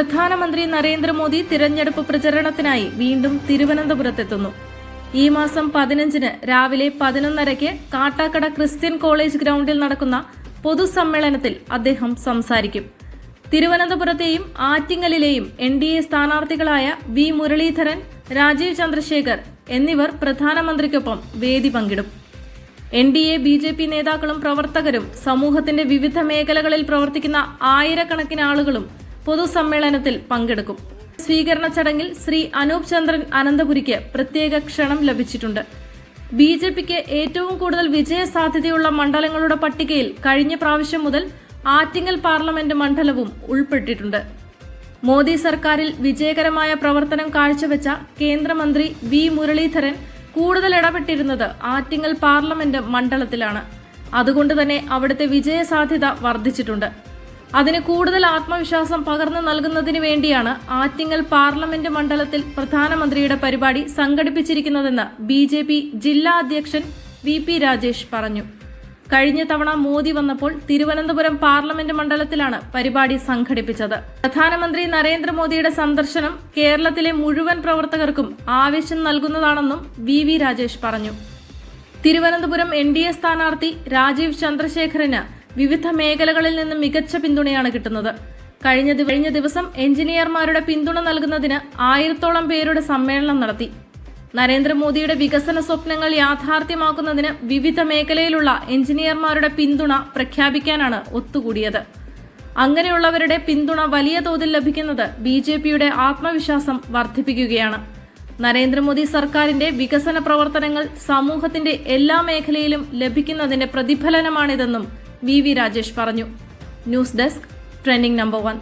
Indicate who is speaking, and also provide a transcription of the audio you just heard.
Speaker 1: പ്രധാനമന്ത്രി നരേന്ദ്രമോദി തിരഞ്ഞെടുപ്പ് പ്രചരണത്തിനായി വീണ്ടും തിരുവനന്തപുരത്തെത്തുന്നു. ഈ മാസം പതിനഞ്ചിന് രാവിലെ പതിനൊന്നരയ്ക്ക് കാട്ടാക്കട ക്രിസ്ത്യൻ കോളേജ് ഗ്രൗണ്ടിൽ നടക്കുന്ന പൊതുസമ്മേളനത്തിൽ അദ്ദേഹം സംസാരിക്കും. തിരുവനന്തപുരത്തെയും ആറ്റിങ്ങലിലെയും എൻ ഡി എ സ്ഥാനാർത്ഥികളായ വി മുരളീധരൻ രാജീവ് ചന്ദ്രശേഖർ എന്നിവർ പ്രധാനമന്ത്രിക്കൊപ്പം വേദി പങ്കിടും. N D A B J P നേതാക്കളും പ്രവർത്തകരും സമൂഹത്തിന്റെ വിവിധ മേഖലകളിൽ പ്രവർത്തിക്കുന്ന ആയിരക്കണക്കിന് ആളുകളും പൊതുസമ്മേളനത്തിൽ പങ്കെടുക്കും. സ്വീകരണ ചടങ്ങിൽ ശ്രീ അനൂപ് ചന്ദ്രൻ അനന്തപുരിക്ക് പ്രത്യേക ക്ഷണം ലഭിച്ചിട്ടുണ്ട്. ബി ജെ പിക്ക് ഏറ്റവും കൂടുതൽ വിജയ സാധ്യതയുള്ള മണ്ഡലങ്ങളുടെ പട്ടികയിൽ കഴിഞ്ഞ പ്രാവശ്യം മുതൽ ആറ്റിങ്ങൽ പാർലമെന്റ് മണ്ഡലവും ഉൾപ്പെട്ടിട്ടുണ്ട്. മോദി സർക്കാരിൽ വിജയകരമായ പ്രവർത്തനം കാഴ്ചവെച്ച കേന്ദ്രമന്ത്രി വി മുരളീധരൻ കൂടുതൽ ഇടപെട്ടിരുന്നത് ആറ്റിങ്ങൽ പാർലമെന്റ് മണ്ഡലത്തിലാണ്. അതുകൊണ്ട് തന്നെ അവിടുത്തെ വിജയസാധ്യത വർദ്ധിച്ചിട്ടുണ്ട്. അതിന് കൂടുതൽ ആത്മവിശ്വാസം പകർന്നു നൽകുന്നതിന് വേണ്ടിയാണ് ആറ്റിങ്ങൽ പാർലമെന്റ് മണ്ഡലത്തിൽ പ്രധാനമന്ത്രിയുടെ പരിപാടി സംഘടിപ്പിച്ചിരിക്കുന്നതെന്ന് ബി ജെ പി ജില്ലാ അധ്യക്ഷൻ വി പി രാജേഷ് പറഞ്ഞു. കഴിഞ്ഞ തവണ മോദി വന്നപ്പോൾ തിരുവനന്തപുരം പാർലമെന്റ് മണ്ഡലത്തിലാണ് പരിപാടി സംഘടിപ്പിച്ചത്. പ്രധാനമന്ത്രി നരേന്ദ്രമോദിയുടെ സന്ദർശനം കേരളത്തിലെ മുഴുവൻ പ്രവർത്തകർക്കും ആവേശം നൽകുന്നതാണെന്നും വി വി രാജേഷ് പറഞ്ഞു. തിരുവനന്തപുരം എൻ ഡി എ സ്ഥാനാർത്ഥി രാജീവ് ചന്ദ്രശേഖരന് വിവിധ മേഖലകളിൽ നിന്നും മികച്ച പിന്തുണയാണ് കിട്ടുന്നത്. കഴിഞ്ഞ കഴിഞ്ഞ ദിവസം എഞ്ചിനീയർമാരുടെ പിന്തുണ നൽകുന്നതിന് ആയിരത്തോളം പേരുടെ സമ്മേളനം നടത്തി. നരേന്ദ്രമോദിയുടെ വികസന സ്വപ്നങ്ങൾ യാഥാർത്ഥ്യമാക്കുന്നതിന് വിവിധ മേഖലയിലുള്ള എഞ്ചിനീയർമാരുടെ പിന്തുണ പ്രഖ്യാപിക്കാനാണ് ഒത്തുകൂടിയത്. അങ്ങനെയുള്ളവരുടെ പിന്തുണ വലിയ തോതിൽ ലഭിക്കുന്നത് ബി ജെ പിയുടെ ആത്മവിശ്വാസം വർദ്ധിപ്പിക്കുകയാണ്. നരേന്ദ്രമോദി സർക്കാരിന്റെ വികസന പ്രവർത്തനങ്ങൾ സമൂഹത്തിന്റെ എല്ലാ മേഖലയിലും ലഭിക്കുന്നതിന്റെ പ്രതിഫലനമാണിതെന്നും വി വി രാജേഷ് പറഞ്ഞു. News desk trending number one.